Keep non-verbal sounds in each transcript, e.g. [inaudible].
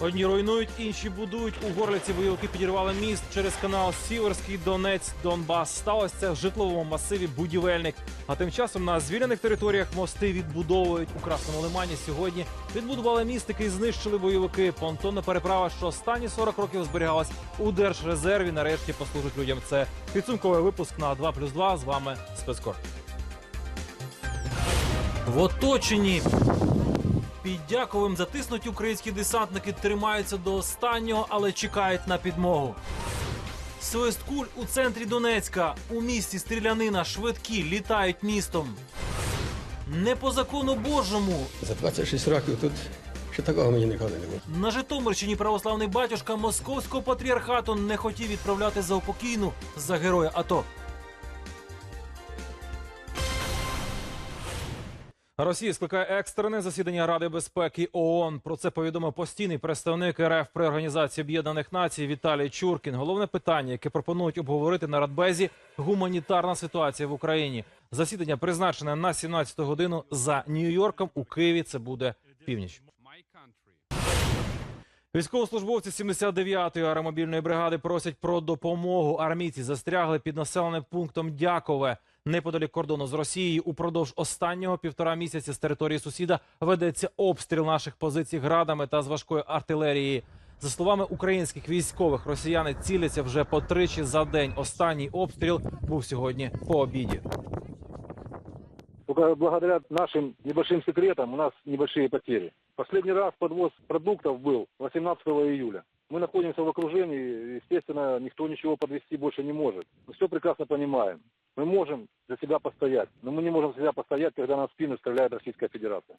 Одні руйнують, інші будують. У Горлиці бойовики підірвали міст через канал Сіверський Донець Донбас. Сталося це в житловому масиві будівельник. А тим часом на звільнених територіях мости відбудовують у Красному Лимані. Сьогодні відбудували міст, який знищили бойовики. Понтонна переправа, що останні 40 років зберігалась у держрезерві. Нарешті послужить людям. Це підсумковий випуск на 2 плюс 2. З вами спецкор. В оточенні під Дяковим затиснуті українські десантники тримаються до останнього, але чекають на підмогу. Свист куль у центрі Донецька. У місті стрілянина швидкі літають містом. Не по закону Божому. За 26 років тут ще такого мені ніколи не було. На Житомирщині православний батюшка московського патріархату не хотів відправляти за упокійну за героя АТО. Росія скликає екстрене засідання Ради безпеки ООН. Про це повідомив постійний представник РФ при організації Об'єднаних Націй Віталій Чуркін. Головне питання, яке пропонують обговорити на Радбезі гуманітарна ситуація в Україні. Засідання призначене на 17 годину за Нью-Йорком. У Києві це буде північ. Військовослужбовці 79-ї аеромобільної бригади просять про допомогу. Армійці застрягли під населеним пунктом Дякове неподалік кордону з Росією. Упродовж останнього півтора місяці з території сусіда ведеться обстріл наших позицій градами та з важкої артилерії. За словами українських військових, росіяни ціляться вже по тричі за день. Останній обстріл був сьогодні по обіді. Благодаря нашим небольшим секретам у нас небольшие потери. Последний раз подвоз продуктов был 18 июля. Мы находимся в окружении, естественно, никто ничего подвести больше не может. Мы все прекрасно понимаем. Мы можем за себя постоять, но мы не можем за себя постоять, когда нас в спину стреляет Российская Федерация.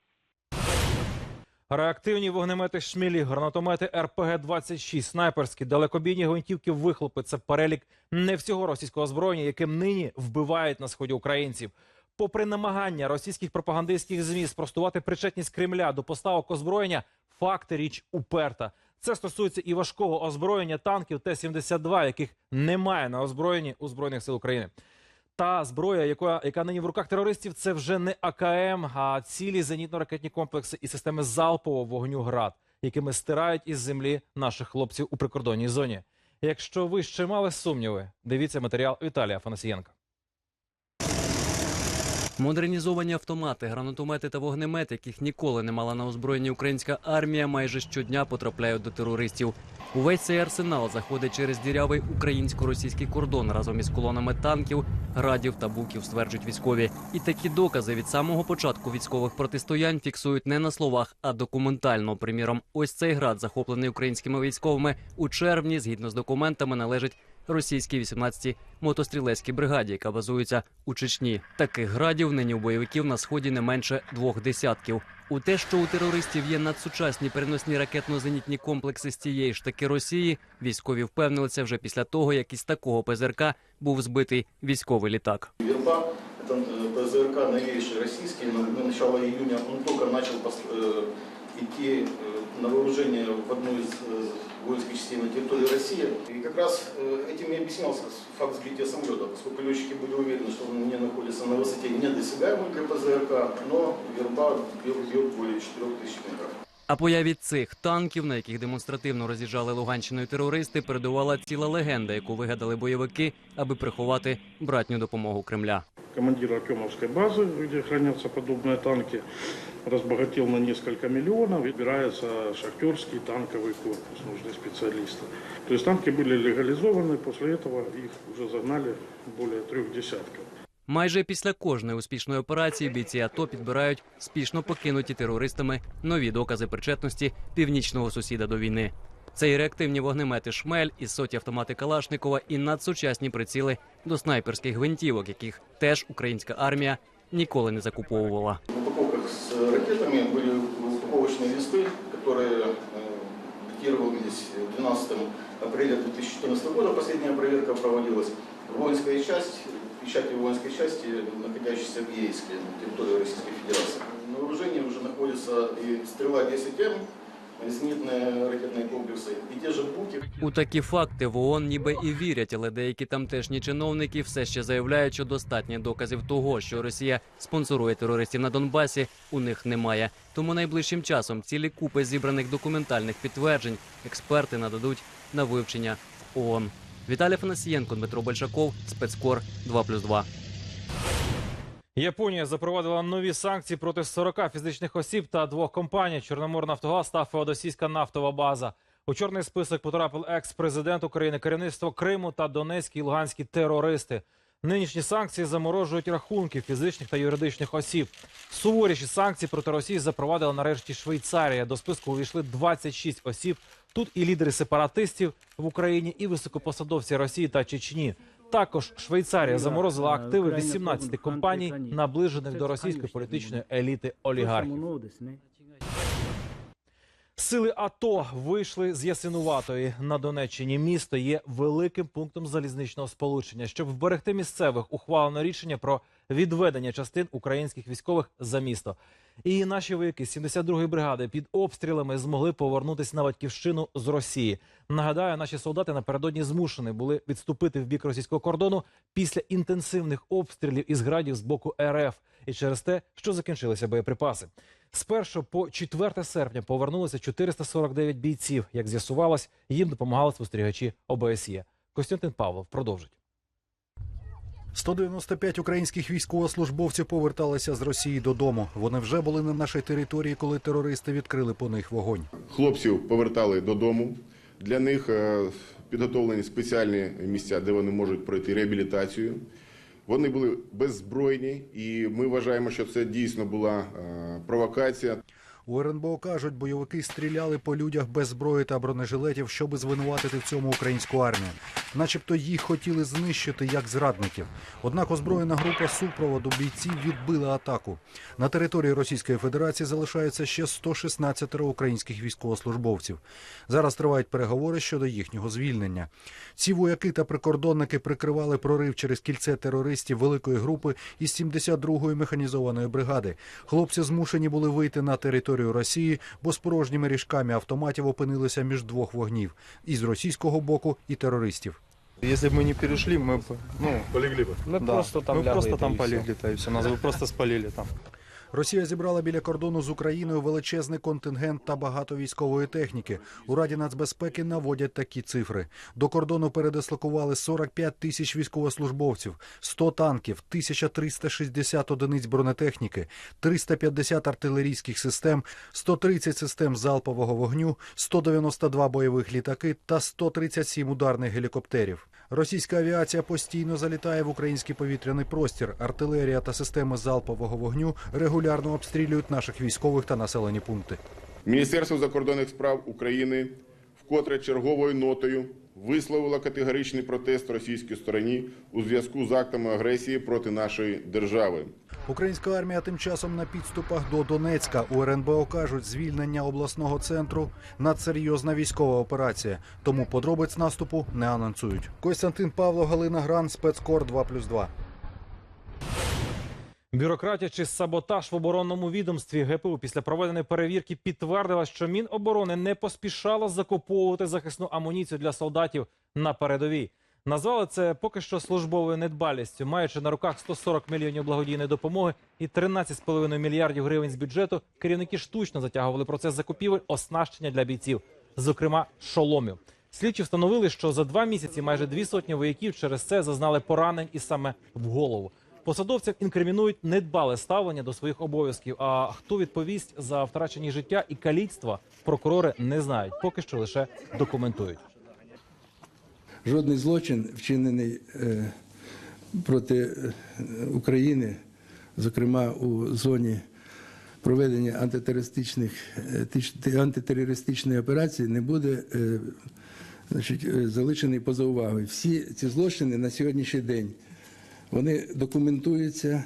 Реактивні вогнемети шмілі, гранатомети РПГ-26, снайперські, далекобійні гвинтівки, вихлопи. Це перелік не всього російського озброєння, яким нині вбивають на сході українців. Попри намагання російських пропагандистських змі спростувати причетність Кремля до поставок озброєння, факти річ уперта. Це стосується і важкого озброєння танків Т-72, яких немає на озброєнні у збройних сил України. Та зброя, яка, яка нині в руках терористів, це вже не АКМ, а цілі зенітно-ракетні комплекси і системи залпового вогню ГРАД, якими стирають із землі наших хлопців у прикордонній зоні. Якщо ви ще мали сумніви, дивіться матеріал Віталія Фанасієнка. Модернізовані автомати, гранатомети та вогнемети, яких ніколи не мала на озброєнні українська армія, майже щодня потрапляють до терористів. Увесь цей арсенал заходить через дірявий українсько-російський кордон разом із колонами танків, градів та буків, стверджують військові. І такі докази від самого початку військових протистоянь фіксують не на словах, а документально. Приміром, ось цей град, захоплений українськими військовими у червні, згідно з документами, належить російській 18-й мотострілецькій бригаді, яка базується у Чечні. Таких градів нині у бойовиків на сході не менше двох десятків. У те, що у терористів є надсучасні переносні ракетно-зенітні комплекси з тієї ж таки Росії, військові впевнилися вже після того, як із такого ПЗРК був збитий військовий літак. Верба, это э, ПЗРК новейший российский, на, на начало июня он только начал пос- э, идти э, на вооружение в одну из э, воинских частей на территории России. И как раз э, этим и объяснялся факт сбития самолета, поскольку летчики были уверены, что он не находится на высоте недосягаемой для ПЗРК, но верба бьет бьет более 4000 метров. А появі цих танків, на яких демонстративно роз'їжджали Луганщиною терористи, передувала ціла легенда, яку вигадали бойовики, аби приховати братню допомогу Кремля. командир Артемовской базы, где хранятся подобные танки, разбогател на несколько миллионов, и собирается шахтерский танковый корпус, нужны специалисты. То есть танки были легализованы, после этого их уже загнали более трех десятков. Майже після кожної успішної операції бійці АТО підбирають спішно покинуті терористами нові докази причетності північного сусіда до війни. Це і реактивні вогнемети Шмель, і соті автомати Калашникова, і надсучасні приціли до снайперських гвинтівок, яких теж українська армія ніколи не закуповувала. В упаковках с ракетами были упаковочные листы, которые э, датировались 12 апреля 2014 года. Последняя проверка проводилась. Воинская часть, печати воинской части, находящейся в Ейске, на территории Российской Федерации. На вооружении уже находится и «Стрела 10М», зенитные ракетные комплексы и те же «Буки». У такі факти в ООН ніби і вірять, але деякі тамтешні чиновники все ще заявляють, що достатньо доказів того, що Росія спонсорує терористів на Донбасі, у них немає. Тому найближчим часом цілі купи зібраних документальних підтверджень експерти нададуть на вивчення в ООН. Віталій Фанасієнко, Дмитро Большаков, спецкор 2+,2. Японія запровадила нові санкції проти 40 фізичних осіб та двох компаній Чорноморнафтогаз та Феодосійська нафтова база. У чорний список потрапив екс-президент України, керівництво Криму та Донецькі і Луганські терористи. Нинішні санкції заморожують рахунки фізичних та юридичних осіб. Суворіші санкції проти Росії запровадила нарешті Швейцарія. До списку увійшли 26 осіб. Тут і лідери сепаратистів в Україні, і високопосадовці Росії та Чечні. Також Швейцарія заморозила активи 18 компаній, наближених до російської політичної еліти олігархів. Сили АТО вийшли з Ясинуватої на Донеччині. Місто є великим пунктом залізничного сполучення. Щоб вберегти місцевих, ухвалено рішення про відведення частин українських військових за місто. І наші вояки з 72-ї бригади під обстрілами змогли повернутися на батьківщину з Росії. Нагадаю, наші солдати напередодні змушені були відступити в бік російського кордону після інтенсивних обстрілів із градів з боку РФ і через те, що закінчилися боєприпаси. З 1 по 4 серпня повернулося 449 бійців. Як з'ясувалось, їм допомагали спостерігачі ОБСЄ. Костянтин Павлов продовжить. 195 українських військовослужбовців поверталися з Росії додому. Вони вже були на нашій території, коли терористи відкрили по них вогонь. Хлопців повертали додому. Для них е, підготовлені спеціальні місця, де вони можуть пройти реабілітацію. Вони були беззбройні, і ми вважаємо, що це дійсно була е, провокація. У РНБО кажуть, бойовики стріляли по людях без зброї та бронежилетів, щоби звинуватити в цьому українську армію. Начебто їх хотіли знищити як зрадників. Однак озброєна група супроводу бійців відбила атаку. На території Російської Федерації залишаються ще 116 українських військовослужбовців. Зараз тривають переговори щодо їхнього звільнення. Ці вояки та прикордонники прикривали прорив через кільце терористів великої групи із 72-ї механізованої бригади. Хлопці змушені були вийти на територію Росії, бо з порожніми ріжками автоматів опинилися між двох вогнів із російського боку і терористів. Если бы мы не перешли, мы бы, ну, полегли бы. Мы да. просто там мы лягли, просто да там и полегли, то и все. Нас бы просто спалили там. Росія зібрала біля кордону з Україною величезний контингент та багато військової техніки. У Раді нацбезпеки наводять такі цифри. До кордону передислокували 45 тисяч військовослужбовців, 100 танків, 1360 одиниць бронетехніки, 350 артилерійських систем, 130 систем залпового вогню, 192 бойових літаки та 137 ударних гелікоптерів. Російська авіація постійно залітає в український повітряний простір. Артилерія та системи залпового вогню регулярно обстрілюють наших військових та населені пункти. Міністерство закордонних справ України вкотре черговою нотою висловило категоричний протест російській стороні у зв'язку з актами агресії проти нашої держави. Українська армія тим часом на підступах до Донецька. У РНБО кажуть, звільнення обласного центру надсерйозна військова операція. Тому подробиць наступу не анонсують. Костянтин Павло, Галина Гран, спецкор 2+,2. Бюрократія чи саботаж в оборонному відомстві ГПУ після проведеної перевірки підтвердила, що Міноборони не поспішало закуповувати захисну амуніцію для солдатів на передовій. Назвали це поки що службовою недбалістю, маючи на руках 140 мільйонів благодійної допомоги і 13,5 мільярдів гривень з бюджету. Керівники штучно затягували процес закупівель оснащення для бійців, зокрема шоломів. Слідчі встановили, що за два місяці майже дві сотні вояків через це зазнали поранень і саме в голову. Посадовцям інкримінують недбале ставлення до своїх обов'язків. А хто відповість за втрачені життя і каліцтва, прокурори не знають. Поки що лише документують. Жодний злочин, вчинений е, проти е, України, зокрема у зоні проведення антитерористичних е, антитерористичної операції, не буде значить, залишений поза увагою. Всі ці злочини на сьогоднішній день вони документуються.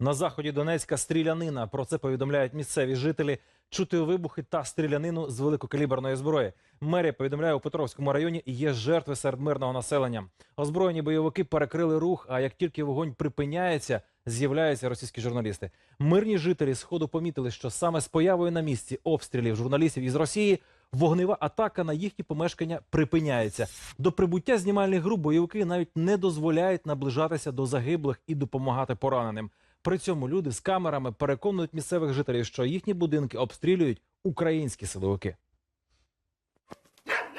На заході Донецька стрілянина. Про це повідомляють місцеві жителі. Чути вибухи та стрілянину з великокаліберної зброї. Мерія повідомляє у Петровському районі є жертви серед мирного населення. Озброєні бойовики перекрили рух. А як тільки вогонь припиняється, з'являються російські журналісти. Мирні жителі сходу помітили, що саме з появою на місці обстрілів журналістів із Росії вогнева атака на їхні помешкання припиняється. До прибуття знімальних груп бойовики навіть не дозволяють наближатися до загиблих і допомагати пораненим. При цьому люди з камерами переконують місцевих жителів, що їхні будинки обстрілюють українські силовики.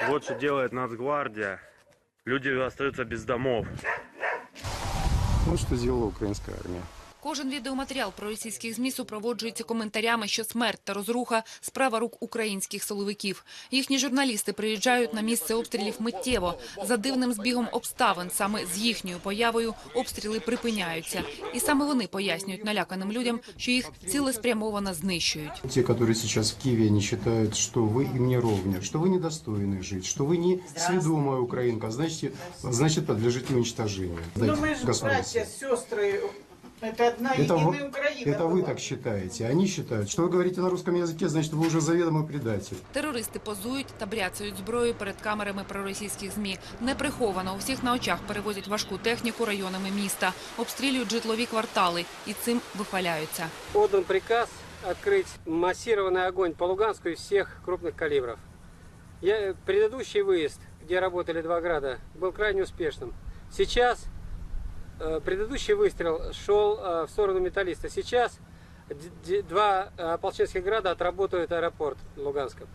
Вот что делает Нацгвардия. Люди остаются без домов. Вот что сделала украинская армия. Кожен відеоматеріал про російських ЗМІ супроводжується коментарями, що смерть та розруха – справа рук українських силовиків. Їхні журналісти приїжджають на місце обстрілів миттєво. За дивним збігом обставин саме з їхньою появою обстріли припиняються. І саме вони пояснюють наляканим людям, що їх цілеспрямовано знищують. Те, которые сейчас в Киеве, они считают, что вы им не ровня, что вы недостойны жить, что вы не сведомая украинка, значит, значит подлежите уничтожению. Ну мы же Государству. братья, сестры. Это одна Это, вы- единая Украина. это вы была. так считаете. Они считают, что вы говорите на русском языке, значит, вы уже заведомо предатель. Терористи позують та бряцають зброю перед камерами проросійських ЗМІ. Неприховано у всіх на очах перевозять важку техніку районами міста, обстрілюють житлові квартали і цим вихваляються. Отдан приказ открыть массированный огонь по Луганску из всех крупных калибров. Я, предыдущий выезд, где работали два града, был крайне успешным. Сейчас э, предыдущий выстрел шел э, в сторону металлиста. Сейчас д- д- два э, ополченских града отработают аэропорт Луганска.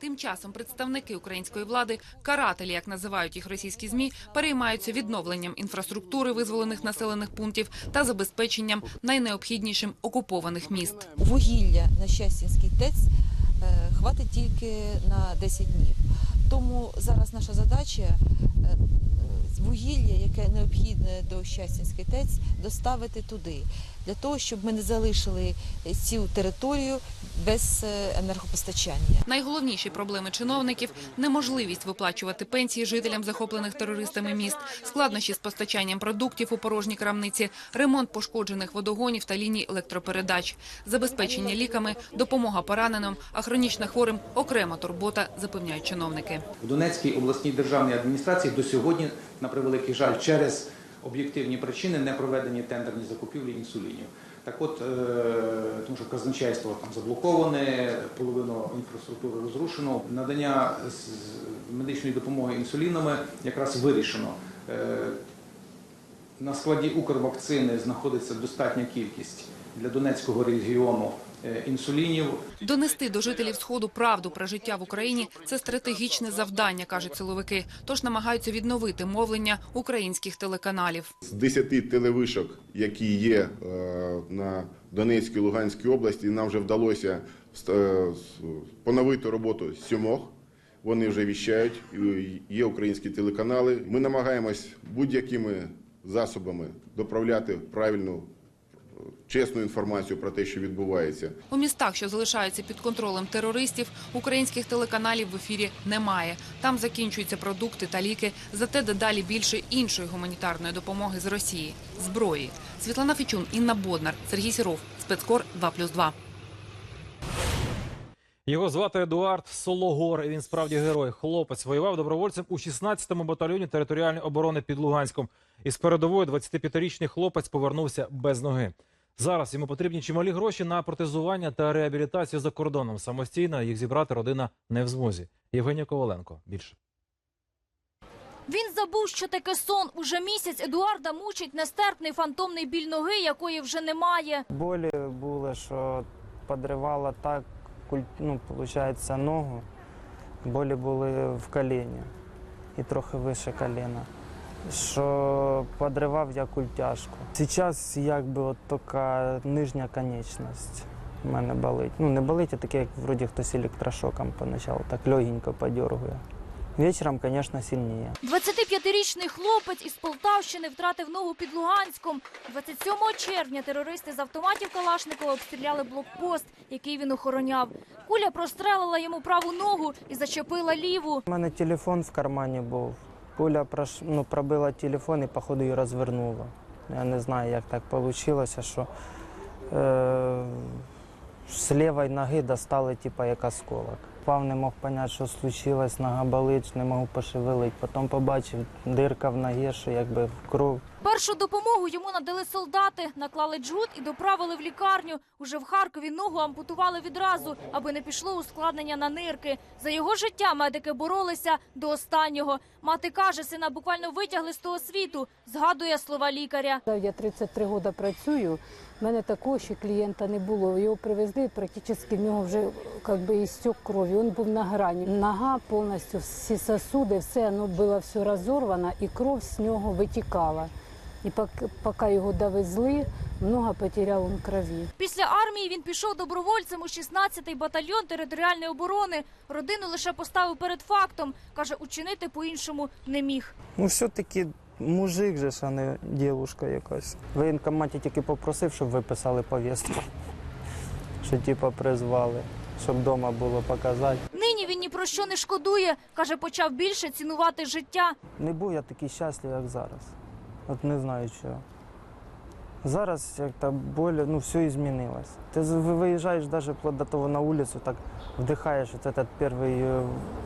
Тим часом представники української влади, карателі, як називають їх російські змі, переймаються відновленням інфраструктури визволених населених пунктів та забезпеченням найнеобхіднішим окупованих міст. Вугілля на Щастінський ТЕЦ е, хватить тільки на 10 днів. Тому зараз наша задача е, е, вугілля, яке необхідне до Щастінський ТЕЦ, доставити туди, для того, щоб ми не залишили цю територію без е, енергопостачання. Найголовніші проблеми чиновників – неможливість виплачувати пенсії жителям захоплених терористами міст, складнощі з постачанням продуктів у порожні крамниці, ремонт пошкоджених водогонів та ліній електропередач, забезпечення ліками, допомога пораненим, а хронічно хворим – окрема турбота, запевняють чиновники. В Донецькій обласній державній адміністрації до сьогодні, на превеликий жаль, через об'єктивні причини не проведені тендерні закупівлі інсулінів. Так от, е, тому що казначейство там заблоковане, половину інфраструктури розрушено. Надання медичної допомоги інсулінами якраз вирішено. Е, На складі Укрвакцини знаходиться достатня кількість для Донецького регіону інсулінів. Донести до жителів Сходу правду про життя в Україні – це стратегічне завдання, кажуть силовики. Тож намагаються відновити мовлення українських телеканалів. З 10 телевишок, які є е, на Донецькій Луганській області, нам вже вдалося е, поновити роботу сьомох. Вони вже віщають, є українські телеканали. Ми намагаємось будь-якими засобами доправляти правильну, е, чесну інформацію про те, що відбувається. У містах, що залишаються під контролем терористів, українських телеканалів в ефірі немає. Там закінчуються продукти та ліки, зате дедалі більше іншої гуманітарної допомоги з Росії – зброї. Світлана Фічун, Інна Боднар, Сергій Сіров, Спецкор 2+,2. Його звати Едуард Сологор. і Він справді герой. Хлопець воював добровольцем у 16-му батальйоні територіальної оборони під Луганськом. Із передової 25-річний хлопець повернувся без ноги. Зараз йому потрібні чималі гроші на протезування та реабілітацію за кордоном. Самостійно їх зібрати родина не в змозі. Євгенія Коваленко більше. Він забув, що таке сон. Уже місяць Едуарда мучить нестерпний фантомний біль ноги, якої вже немає. Болі були, що подривало так, ну, получается, ногу. Болі були в коліні і трохи вище коліна. Що подривав я культяшку. Зараз якби от така нижня конечність в мене болить. Ну не болить, а таке, як вроді хтось електрошоком поначалу, так легенько подергує. Вечором, звісно, сильніше. 25-річний хлопець із Полтавщини втратив ногу під Луганськом. 27 червня терористи з автоматів Калашникова обстріляли блокпост, який він охороняв. Куля прострелила йому праву ногу і зачепила ліву. У мене телефон в кармані був. Прош... ну, пробила телефон і, походу, її розвернула. Я не знаю, як так вийшло, що е... з лівої ноги достали, типу, як осколок. Упав, не мог зрозуміти, що случилось, нога болить, не можу пошевелити. Потім побачив дирка в ногі, що якби кров. Першу допомогу йому надали солдати, наклали джгут і доправили в лікарню. Уже в Харкові ногу ампутували відразу, аби не пішло ускладнення на нирки. За його життя медики боролися до останнього. Мати каже, сина буквально витягли з того світу. Згадує слова лікаря. Я 33 роки працюю, в мене такого ще клієнта не було. Його привезли, практично в нього вже як би, істек крові, він був на грані. Нога повністю, всі сосуди, все воно було все розорвано і кров з нього витікала. І пок- поки його довезли, много потеряв він крові. Після армії він пішов добровольцем у 16-й батальйон територіальної оборони. Родину лише поставив перед фактом. Каже, учинити по-іншому не міг. Ну, все-таки мужик же ж, а не дівчинка якась. В воєнкоматі тільки попросив, щоб виписали повістку. [laughs] Що типа призвали, щоб вдома було показати. Нині він ні про що не шкодує. Каже, почав більше цінувати життя. Не був я такий щасливий, як зараз. От не знаю чого. Зараз як-то более, ну, все і змінилось. Виїжджаєш навіть вплоть до того на вулицю, так вдихаєш от этот перший е,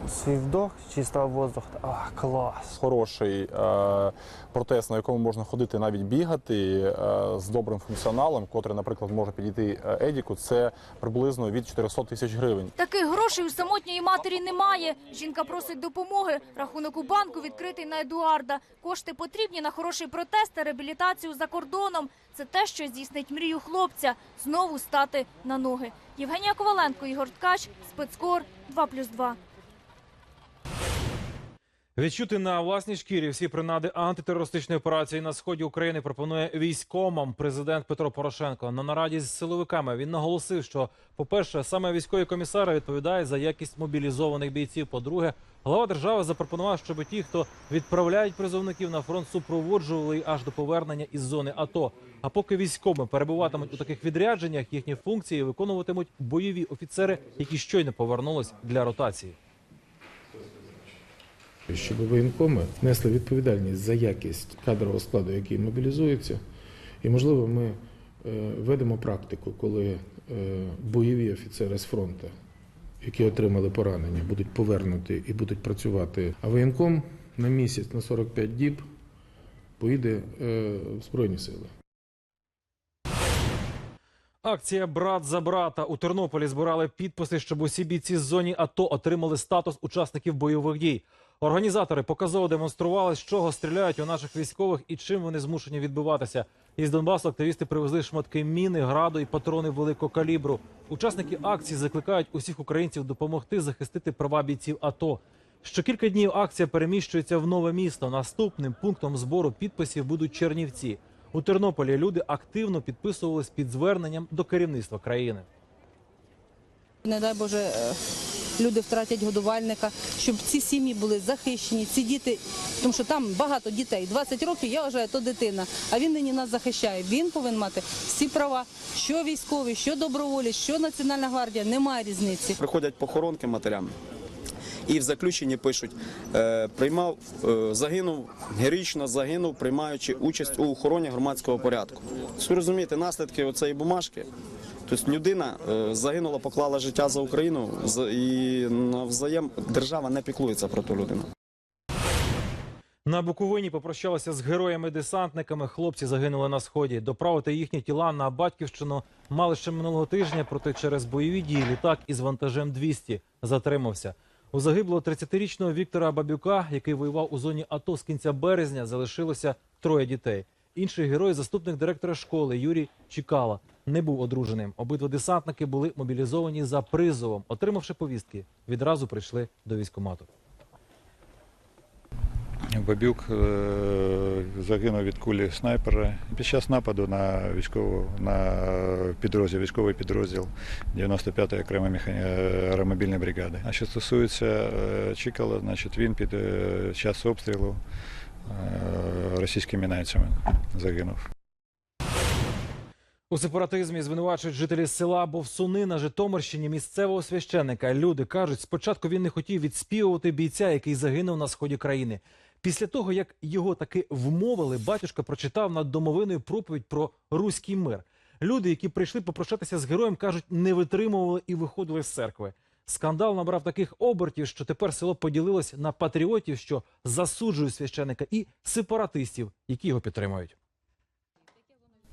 свій вдох чистого воздуха. А, клас! Хороший е, протез, на якому можна ходити, навіть бігати е, з добрим функціоналом, котрий, наприклад, може підійти е, Едіку, це приблизно від 400 тисяч гривень. Таких грошей у самотньої матері немає. Жінка просить допомоги. Рахунок у банку відкритий на Едуарда. Кошти потрібні на хороший протест та реабілітацію за кордоном. Це те, що здійснить мрію хлопця знову стати на ноги. Євгенія Коваленко, Ігор Ткач, спецкор 2+,2. Відчути на власній шкірі всі принади антитерористичної операції на сході України пропонує військомам президент Петро Порошенко. На нараді з силовиками він наголосив, що, по-перше, саме військові комісари відповідають за якість мобілізованих бійців. По-друге, глава держави запропонував, щоб ті, хто відправляють призовників на фронт, супроводжували аж до повернення із зони АТО. А поки військоми перебуватимуть у таких відрядженнях, їхні функції виконуватимуть бойові офіцери, які щойно повернулись для ротації. Щоб воєнкоми несли відповідальність за якість кадрового складу, який мобілізується. І, можливо, ми е, ведемо практику, коли е, бойові офіцери з фронту, які отримали поранення, будуть повернуті і будуть працювати. А воєнком на місяць, на 45 діб поїде е, в Збройні Сили. Акція Брат за брата у Тернополі збирали підписи, щоб усі бійці з зоні АТО отримали статус учасників бойових дій. Організатори показово демонстрували, з чого стріляють у наших військових і чим вони змушені відбиватися. Із Донбасу активісти привезли шматки міни, граду і патрони великого калібру. Учасники акції закликають усіх українців допомогти захистити права бійців АТО. Що кілька днів акція переміщується в нове місто. Наступним пунктом збору підписів будуть Чернівці. У Тернополі люди активно підписувались під зверненням до керівництва країни. Не дай Боже, е, люди втратять годувальника, щоб ці сім'ї були захищені, ці діти, тому що там багато дітей. 20 років я вважаю, то дитина. А він нині нас захищає. Він повинен мати всі права, що військові, що доброволі, що Національна гвардія, немає різниці. Приходять похоронки матерям. І в заключенні пишуть, е, приймав, е, загинув, героїчно загинув, приймаючи участь у охороні громадського порядку. Розумієте, наслідки цієї бумажки. Тобто людина е, загинула, поклала життя за Україну і навзаєм держава не піклується про ту людину. На Буковині попрощалися з героями-десантниками. Хлопці загинули на сході. Доправити їхні тіла на батьківщину мали ще минулого тижня, проте через бойові дії літак із вантажем 200 затримався. У загиблого 30-річного Віктора Бабюка, який воював у зоні АТО з кінця березня, залишилося троє дітей. Інший герой, заступник директора школи Юрій Чікала, не був одруженим. Обидва десантники були мобілізовані за призовом. Отримавши повістки, відразу прийшли до військкомату. Бабюк е, загинув від кулі снайпера під час нападу на військову на підрозділ, військовий підрозділ 95-ї окремої е, аеромобільної бригади. А що стосується е, Чикала, значить він під час обстрілу російськими наймцями загинув. У сепаратизмі звинувачують жителі села Бовсуни на Житомирщині місцевого священника. Люди кажуть, спочатку він не хотів відспівувати бійця, який загинув на сході країни. Після того, як його таки вмовили, батюшка прочитав над домовиною проповідь про руський мир. Люди, які прийшли попрощатися з героєм, кажуть, не витримували і виходили з церкви. Скандал набрав таких обертів, що тепер село поділилось на патріотів, що засуджують священика, і сепаратистів, які його підтримують.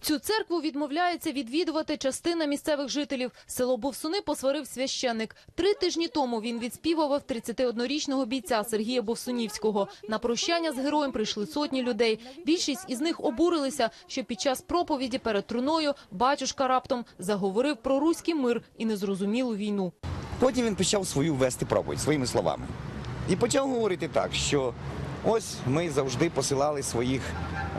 Цю церкву відмовляється відвідувати частина місцевих жителів. Село Бовсуни посварив священник. Три тижні тому він відспівував 31-річного бійця Сергія Бовсунівського. На прощання з героєм прийшли сотні людей. Більшість із них обурилися, що під час проповіді перед труною батюшка раптом заговорив про руський мир і незрозумілу війну. Потім він почав свою вести проповідь своїми словами. І почав говорити так, що ось ми завжди посилали своїх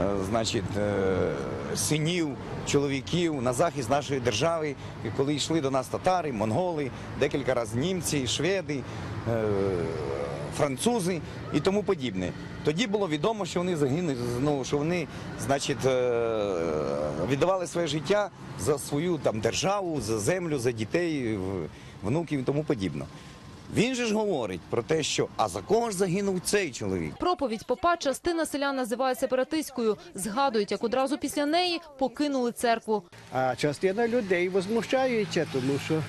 е, значить, е, синів, чоловіків на захист нашої держави, коли йшли до нас татари, монголи, декілька разів німці, шведи. е, Французи і тому подібне. Тоді було відомо, що вони загинули, ну, що вони, значить, віддавали своє життя за свою там державу, за землю, за дітей, внуків і тому подібне. Він же ж говорить про те, що а за кого ж загинув цей чоловік? Проповідь попа частина селян називає сепаратистською. Згадують, як одразу після неї покинули церкву. А частина людей возмущається, тому що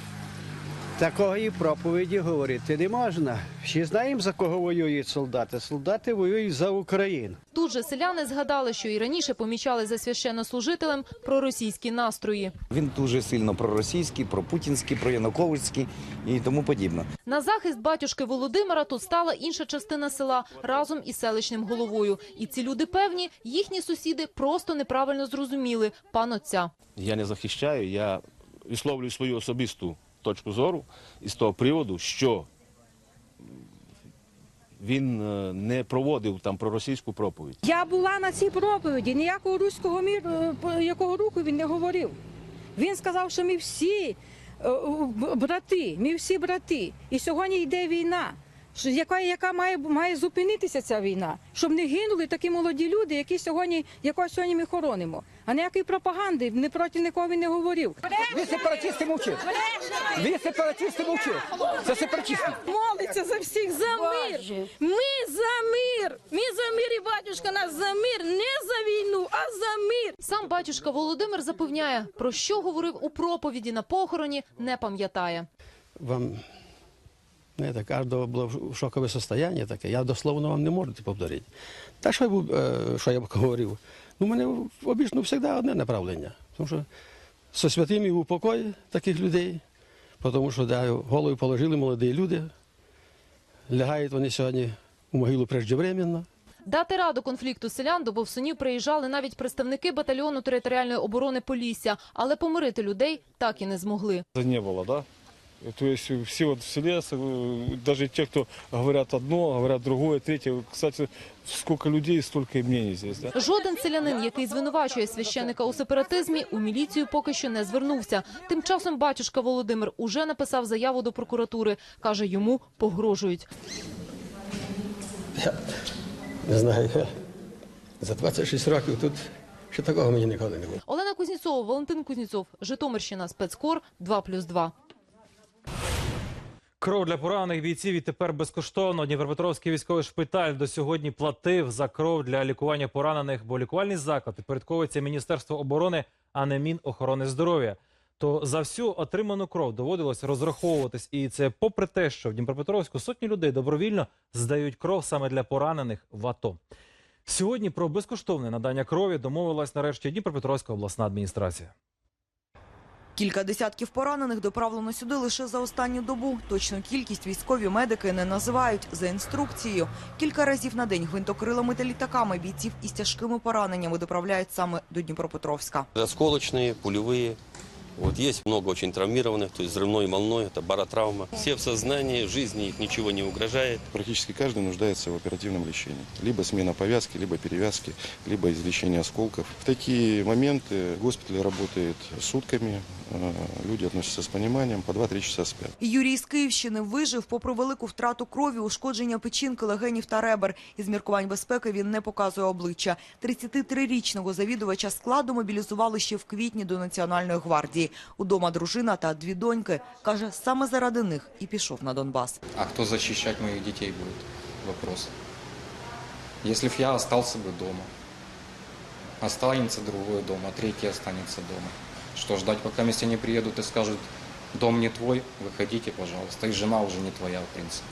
такої проповіді говорити не можна. Всі знаємо, за кого воюють солдати. Солдати воюють за Україну. Тут же селяни згадали, що і раніше помічали за священнослужителем проросійські настрої. Він дуже сильно проросійський, пропутінський, проянуковицький і тому подібне. На захист батюшки Володимира тут стала інша частина села разом із селищним головою. І ці люди певні, їхні сусіди просто неправильно зрозуміли пан отця. Я не захищаю, я висловлюю свою особисту точку зору із того приводу, що він е, не проводив там проросійську проповідь. Я була на цій проповіді, ніякого руського міру, е, якого руху він не говорив. Він сказав, що ми всі е, брати, ми всі брати. І сьогодні йде війна. Що- Яка, яка має, має зупинитися ця війна, щоб не гинули такі молоді люди, які сьогодні, якого сьогодні ми хоронимо. А ніякої пропаганди не проти нікого він не говорив. Ви сепаратисти мовчите. Ви сепаратисти мовчите. Це сепаратисти. Молиться за всіх за мир. Ми за мир. Ми за мир і батюшка нас за мир. Не за війну, а за мир. Сам батюшка Володимир запевняє, про що говорив у проповіді на похороні, не пам'ятає. Вам знаєте, кожного було в шокове состояние таке. Я дословно вам не можу це повторити. Та що я, був, е, що я говорив? Ну, у мене обічно завжди одне направлення. Тому що со святими в упокої таких людей, тому що да, голову положили молоді люди, лягають вони сьогодні у могилу преждевременно. Дати раду конфлікту селян до Бовсунів приїжджали навіть представники батальйону територіальної оборони Полісся, але помирити людей так і не змогли. Это не было, да? То есть все вот в селе, даже те, кто говорят одно, говорят другое, третье. Кстати, сколько людей, столько и мнений здесь. Да? Жоден селянин, який звинувачує священика у сепаратизмі, у міліцію поки що не звернувся. Тим часом батюшка Володимир уже написав заяву до прокуратури. Каже, йому погрожують. Я не знаю, за 26 років тут ще такого мені ніколи не було. Олена Кузнєцова, Валентин Кузнєцов, Житомирщина, спецкор 2+,2. Кров для поранених бійців і тепер безкоштовно. Дніпропетровський військовий шпиталь до сьогодні платив за кров для лікування поранених, бо лікувальний заклад підпорядковується Міністерство оборони, а не Мінохорони здоров'я. То за всю отриману кров доводилось розраховуватись, і це попри те, що в Дніпропетровську сотні людей добровільно здають кров саме для поранених в АТО. Сьогодні про безкоштовне надання крові домовилась нарешті Дніпропетровська обласна адміністрація. Кілька десятків поранених доправлено сюди лише за останню добу. Точну кількість військові медики не називають за інструкцією. Кілька разів на день гвинтокрилами та літаками бійців із тяжкими пораненнями доправляють саме до Дніпропетровська. Осколочні, пулевые. Вот есть много очень травмированных, то есть взрывной волной, это баротравма. Все в сознании, жизни их ничего не угрожает. Практически каждый нуждается в оперативном лечении. Либо смена повязки, либо перевязки, либо излечение осколков. В такие моменты госпиталь работает сутками, э, люди относятся с пониманием, по 2-3 часа спят. Юрій з Київщини вижив попри велику втрату крові, ушкодження печінки, легенів та ребер. Із міркувань безпеки він не показує обличчя. 33-річного завідувача складу мобілізували ще в квітні до Національної гвардії. Удома дружина та дві доньки. Каже, саме заради них і пішов на Донбас. А кто защищать моих детей будет? Вопрос. Если б я остался бы дома, останется другой дом, а третий останется дома. Что ждать, пока вместе не приедут и скажут, дом не твой, выходите, пожалуйста. И жена уже не твоя, в принципе.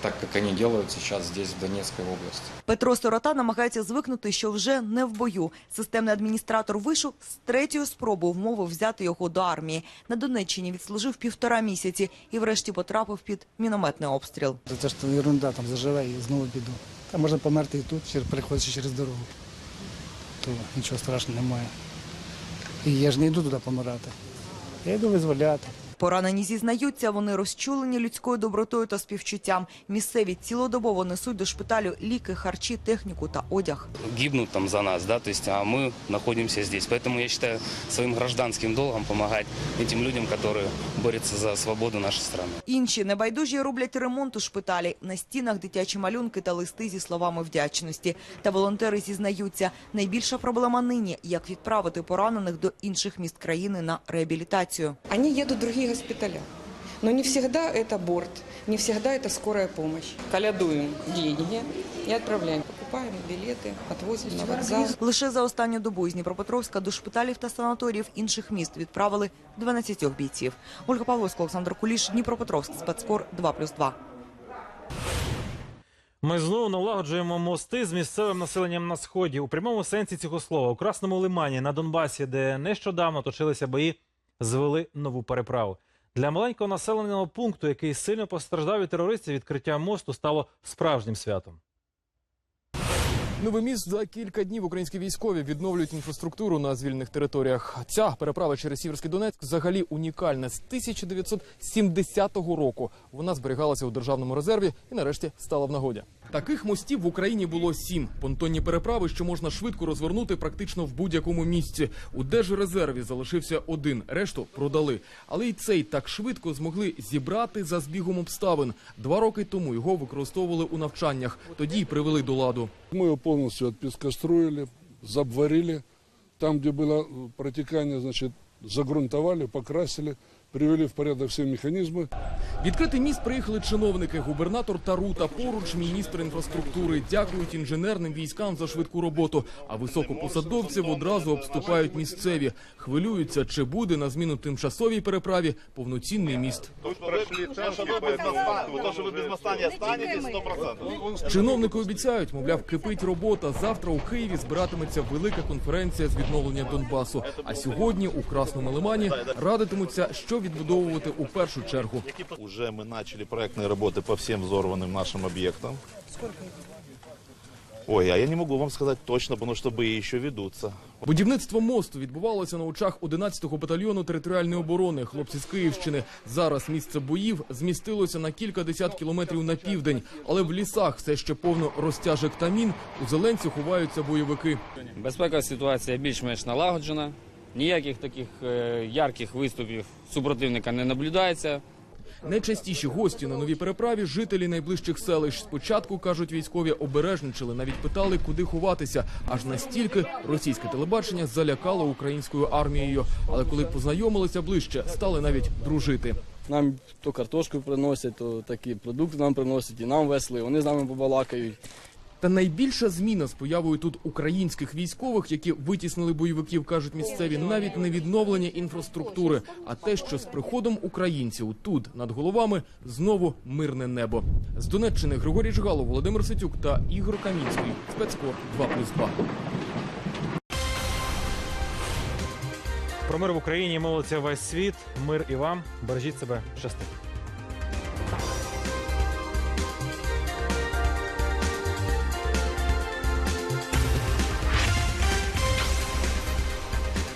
Так, как они делают сейчас здесь, в Донецкой области. Петро Сирота намагається звикнути, що вже не в бою. Системний адміністратор вишу з третьої спроби вмовив взяти його до армії. На Донеччині відслужив півтора місяці і врешті потрапив під мінометний обстріл. Це ж то ерунда, там заживе і знову піду. Там можна померти і тут, переходячи через дорогу. То нічого страшного немає. І я ж не йду туди помирати. Я йду визволяти. Поранені зізнаються, вони розчулені людською добротою та співчуттям. Місцеві цілодобово несуть до шпиталю ліки, харчі, техніку та одяг. гибнут там за нас, да, то есть, а мы находимся здесь. Поэтому я считаю своим гражданским долгом помогать этим людям, которые борются за свободу нашей страны. Інші небайдужі роблять ремонт у шпиталі. На стінах дитячі малюнки та листи зі словами вдячності. Та волонтери зізнаються, найбільша проблема нині – як відправити поранених до інших міст країни на реабілітацію. Они едут в другие госпиталя. Но не всегда это борт, не всегда это скорая помощь. Калядуем деньги и отправляем. Покупаем билеты, отвозим на вокзал. Лише за останню добу із Дніпропетровська до шпиталів та санаторіїв інших міст відправили 12 бійців. Ольга Павловська, Олександр Куліш, Дніпропетровськ, спецкор 2+,2. Ми знову налагоджуємо мости з місцевим населенням на сході. У прямому сенсі цього слова у Красному Лимані на Донбасі, де нещодавно точилися бої, звели нову переправу. Для маленького населеного пункту, який сильно постраждав від терористів, відкриття мосту стало справжнім святом. Новий міст за кілька днів українські військові відновлюють інфраструктуру на звільнених територіях. Ця переправа через Сіверський Донецьк взагалі унікальна. З 1970 року вона зберігалася у державному резерві і нарешті стала в нагоді. Таких мостів в Україні було сім понтонні переправи, що можна швидко розвернути практично в будь-якому місці. У держрезерві залишився один, решту продали. Але й цей так швидко змогли зібрати за збігом обставин. Два роки тому його використовували у навчаннях. Тоді й привели до ладу. Его полностью отпескостроили, забварили. Там, где было протекание, значит, загрунтовали, покрасили, привели в порядок все механизмы. Відкрити міст приїхали чиновники, губернатор Тарута, поруч міністр інфраструктури. Дякують інженерним військам за швидку роботу. А високопосадовців одразу обступають місцеві. Хвилюються, чи буде на зміну тимчасовій переправі повноцінний міст. Чиновники обіцяють, мовляв, кипить робота. Завтра у Києві збиратиметься велика конференція з відновлення Донбасу. А сьогодні у Красному Лимані радитимуться, що відбудовувати у першу чергу. Уже мы начали проектные работы по всем взорванным нашим объектам. Ой, а я не могу вам сказать точно, потому что бои еще ведутся. Будівництво мосту відбувалося на очах 11-го батальйону територіальної оборони. Хлопці з Київщини. Зараз місце боїв змістилося на кілька десят кілометрів на південь, але в лісах все ще повно розтяжок та мін. У зеленці ховаються бойовики. Безпекова ситуація більш-менш налагоджена. Ніяких таких е, ярких виступів супротивника не наблюдається. Найчастіші гості на новій переправі жителі найближчих селищ. Спочатку кажуть військові обережничали, навіть питали, куди ховатися. Аж настільки російське телебачення залякало українською армією. Але коли познайомилися ближче, стали навіть дружити. Нам то картошку приносять, то такі продукти нам приносять, і нам весело, і вони з нами побалакають. Та найбільша зміна з появою тут українських військових, які витіснили бойовиків, кажуть місцеві, навіть не відновлення інфраструктури, а те, що з приходом українців тут над головами знову мирне небо. З Донеччини Григорій Жгало, Володимир Ситюк та Ігор Камінський. Спецкор 2+,2. Про мир в Україні мовиться весь світ. Мир і вам. Бережіть себе. Щастить.